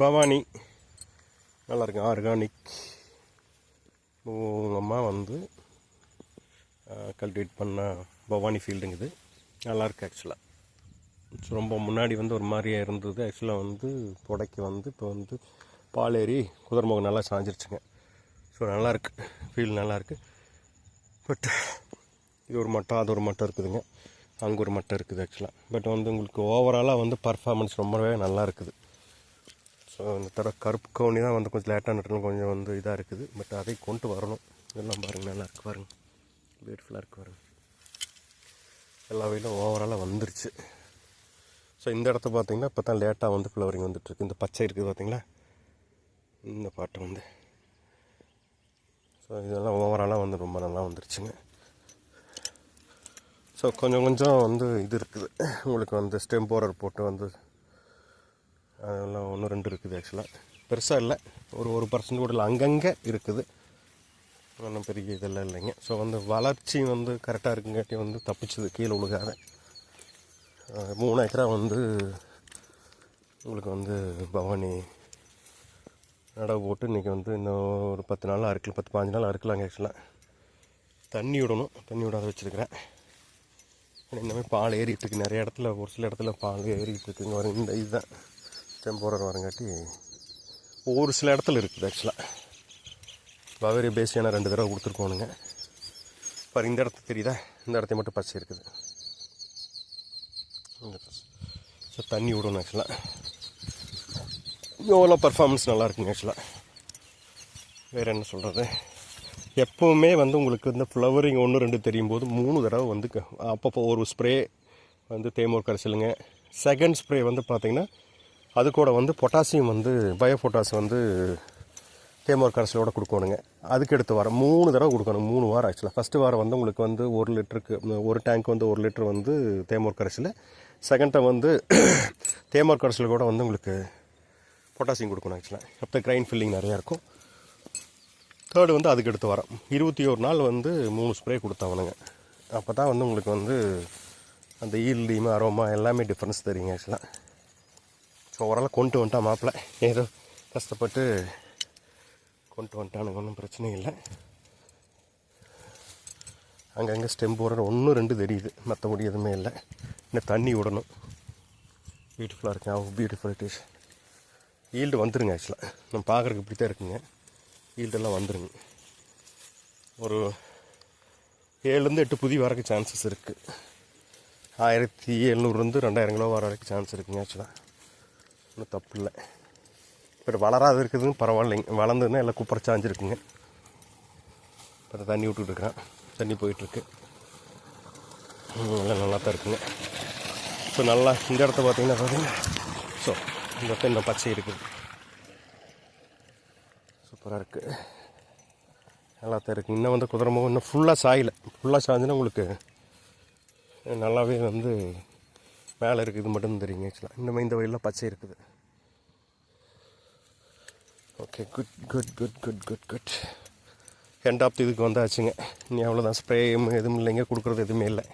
பவானி. நல்லா இருக்கு ஆர்கானிக் உங்கள் அம்மா வந்து கல்டிவேட் பண்ண பவானி ஃபீல்டுங்குது நல்லாயிருக்கு ஆக்சுவலாக ரொம்ப முன்னாடி வந்து ஒரு மாதிரியே இருந்தது. ஆக்சுவலாக வந்து புடைக்கு வந்து இப்போ வந்து பாலேரி குதிரமுகம் நல்லா சாஞ்சிருச்சுங்க. ஸோ நல்லாயிருக்கு ஃபீல் நல்லாயிருக்கு பட் இது ஒரு மட்டம் அது ஒரு மட்டம் இருக்குதுங்க. அங்கே ஒரு மட்டம் இருக்குது ஆக்சுவலாக பட் வந்து உங்களுக்கு ஓவராலாக வந்து பர்ஃபார்மன்ஸ் ரொம்பவே நல்லா இருக்குது இந்த தடவை கருப்பு கவுனி தான் வந்து கொஞ்சம் லேட்டாக நட்டணும் கொஞ்சம் வந்து இதாக இருக்குது. பட் அதை கொண்டு வரணும். இதெல்லாம் பாருங்கள் நல்லா இருக்கு பாருங்கள் பியூட்டிஃபுல்லாக இருக்கு பாருங்கள் எல்லா வெயிலும் ஓவராலாக வந்துருச்சு. ஸோ இந்த இடத்த பார்த்தீங்கன்னா இப்போ தான் லேட்டாக வந்து ஃப்ளவரிங் வந்துட்டுருக்கு இந்த பச்சை இருக்குது பார்த்தீங்களா? இந்த பாட்டு வந்து. ஸோ இதெல்லாம் ஓவராலாக வந்து ரொம்ப நல்லா வந்துருச்சுங்க. ஸோ கொஞ்சம் கொஞ்சம் வந்து இது இருக்குது. உங்களுக்கு வந்து ஸ்டெம்போரர் போட்டு வந்து அதெல்லாம் ஒன்று ரெண்டு இருக்குது ஆக்சுவலாக பெருசாக இல்லை. ஒரு ஒரு பர்சன்ட் கூட இல்லை. அங்கங்கே இருக்குது. ஒன்றும் பெரிய இதெல்லாம் இல்லைங்க. ஸோ வந்து வளர்ச்சி வந்து கரெக்டாக இருக்குங்காட்டி வந்து தப்பிச்சது கீழே விழுகாத மூணு ஏக்கரா வந்து உங்களுக்கு வந்து பவானி நடவு போட்டு இன்றைக்கி வந்து இன்னும் ஒரு பத்து நாள் அறுக்கலாம் பத்து பாஞ்சு நாள் அறுக்கலாங்க ஆக்சுவலாக தண்ணி விடணும். தண்ணி விடாத வச்சுருக்கிறேன். இந்தமாதிரி பால் ஏறிட்டுருக்கு நிறைய இடத்துல ஒரு சில இடத்துல பால் ஏறிட்டுருக்குங்க வரும் இந்த இதுதான். டெம்போரர் வரங்காட்டி ஒரு சில இடத்துல இருக்குது ஆக்சுவலாக பவேரி பேசியான ரெண்டு தடவை கொடுத்துருக்கோனுங்க. பாரு இந்த இடத்து தெரியுதா? இந்த இடத்த மட்டும் பச்சை இருக்குது. ஸோ தண்ணி விடணும் ஆக்சுவலாக எவ்வளோ பர்ஃபார்மன்ஸ் நல்லா இருக்குங்க ஆக்சுவலாக வேறு என்ன சொல்கிறது எப்போவுமே வந்து உங்களுக்கு இந்த ஃப்ளவரிங் ஒன்று ரெண்டு தெரியும் போது மூணு தடவை வந்து அப்பப்போ ஒரு ஸ்ப்ரே வந்து தேமூர் கரைசலுங்க. செகண்ட் ஸ்ப்ரே வந்து பார்த்தீங்கன்னா அது கூட வந்து பொட்டாசியம் வந்து பயோ பொட்டாஸ் வந்து தேமோர் கரைசலோட கொடுக்கணுங்க. அதுக்கு எடுத்து வாரம் மூணு தடவை கொடுக்கணும் மூணு வாரம் ஆக்சுவலாக ஃபஸ்ட்டு வாரம் வந்து உங்களுக்கு வந்து ஒரு லிட்டருக்கு ஒரு டேங்க் வந்து ஒரு லிட்டர் வந்து தேமோர் கரைசல். செகண்ட் டைம் வந்து தேமோர் கரைசல் கூட வந்து உங்களுக்கு பொட்டாசியம் கொடுக்கணும் ஆக்சுவலாக அப்போ கிரைன் ஃபில்லிங் நிறையா இருக்கும். தேர்டு வந்து அதுக்கு எடுத்து வரோம் இருபத்தி ஒரு நாள் வந்து மூணு ஸ்ப்ரே கொடுத்தாவனுங்க. அப்போ தான் வந்து உங்களுக்கு வந்து அந்த ஈல்டியுமே அரோமா எல்லாமே டிஃப்ரென்ஸ் தெரியுங்க ஆக்சுவலாக இப்போ ஓரளவு கொண்டு வந்துட்டான் மாப்பிள்ளை ஏதோ கஷ்டப்பட்டு கொண்டு வந்துட்டானுங்க ஒன்றும் பிரச்சனை இல்லை. அங்கங்கே ஸ்டெம் போடுற ஒன்று ரெண்டு தெரியுது. மற்றபடி எதுவுமே இல்லை. இன்னும் தண்ணி விடணும். பியூட்டிஃபுல்லாக இருக்கு. அவங்க பியூட்டிஃபுல் இட் இஸ் ஈல்டு வந்துருங்க ஆக்சுவலாக நம்ம பார்க்குறதுக்கு இப்படி தான் இருக்குங்க ஈல்டெல்லாம் வந்துருங்க. ஒரு ஏழுலேருந்து எட்டு புதி வரக்கு சான்சஸ் இருக்குது ஆயிரத்தி எழுநூறுலேருந்து ரெண்டாயிரம் கிலோ வர வரைக்கும் சான்ஸ் இருக்குங்க ஆக்சுவலாக ஒன்றும் தப்பு இல்லை. இப்போ வளராது இருக்குதுன்னு பரவாயில்லைங்க. வளர்ந்ததுன்னா எல்லாம் குப்பரைச்சாஞ்சிருக்குங்க இப்போ தண்ணி விட்டுட்டுருக்குறேன் தண்ணி போயிட்டுருக்கு. எல்லாம் நல்லா தான் இருக்குங்க. ஸோ நல்லா இந்த இடத்த பார்த்தீங்கன்னா பார்த்தீங்கன்னா ஸோ இந்த இடத்த இன்னும் பச்சை இருக்குது. சூப்பராக இருக்குது நல்லா தான் இருக்குது இன்னும் வந்து குதிரமுகம் இன்னும் ஃபுல்லாக சாயலை. ஃபுல்லாக சாய்ஞ்சுன்னா உங்களுக்கு நல்லாவே வந்து மேலே இருக்குது மட்டும் தெரியுங்க ஆக்சுவலாக இன்னும் இந்த வயலில் பச்சை இருக்குது. Okay good good good good good good end of இதுக்கு வந்தாச்சுங்க. இனி அவ்வளோதான் ஸ்ப்ரேயும் எதுவும் இல்லைங்க. கொடுக்குறது எதுவுமே இல்லை.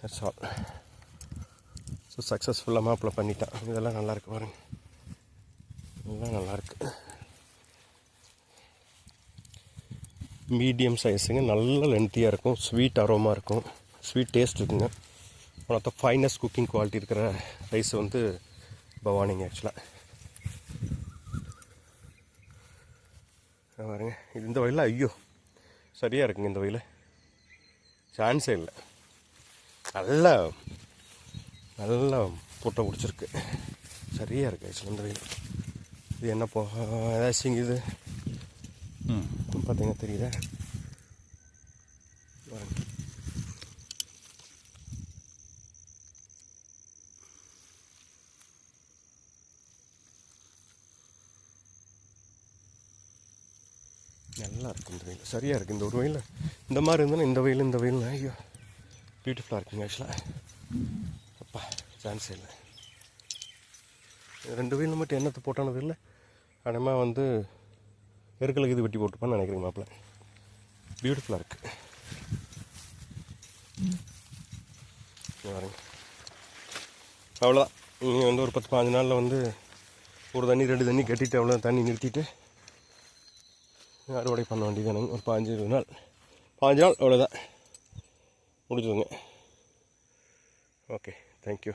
தட்ஸ் ஆல் ஸோ சக்ஸஸ்ஃபுல்லாக மாப்பிள்ள பண்ணிட்டான். இதெல்லாம் நல்லாயிருக்கு பாருங்க. இதெல்லாம் நல்லாயிருக்கு மீடியம் சைஸுங்க நல்ல லென்த்தியாக இருக்கும். ஸ்வீட் அரோமா இருக்கும். ஸ்வீட் டேஸ்ட் இருக்குங்க. One of the finest cooking quality இருக்கிற ரைஸ் வந்து பவானிங்க ஆக்சுவலாக பாருங்க இது இந்த வயலில் ஐயோ சரியாக இருக்குங்க இந்த வயல் சான்ஸே இல்லை. நல்லா நல்லா புட்டை பிடிச்சிருக்கு. சரியாக இருக்குது ஆக்சுவலாக இந்த வெயில் இது என்ன போ ஏதாச்சும் இது. ம். பார்த்தீங்கன்னா தெரியுதா பாருங்க. நல்லா இருக்கு இந்த வெயில் சரியாக இருக்குது இந்த ஒரு வெயில் இந்த மாதிரி இருந்ததுன்னா இந்த வெயில் இந்த வெயில் ஐயோ பியூட்டிஃபுல்லாக இருக்குங்க ஆக்சுவலாக அப்பா சான்ஸே இல்லை. ரெண்டு வெயில் மட்டும் என்னத்தை போட்டானது இல்லை அடமா வந்து எருக்களுக்கு இது வெட்டி போட்டுப்பான்னு நினைக்கிறேங்க மாப்பிள்ள. பியூட்டிஃபுல்லாக இருக்குது வரேங்க அவ்வளோதான் நீங்கள் வந்து ஒரு பத்து பாஞ்சு நாளில் வந்து ஒரு தண்ணி ரெண்டு தண்ணி கட்டிட்டு அவ்வளோ தண்ணி நிறுத்திட்டு அறுவடை பண்ண வேண்டியதானுங்க ஒரு பாஞ்சு இருபது நாள் பாஞ்சு நாள் அவ்வளோதான் முடிச்சுதுங்க ஓகே தேங்க்யூ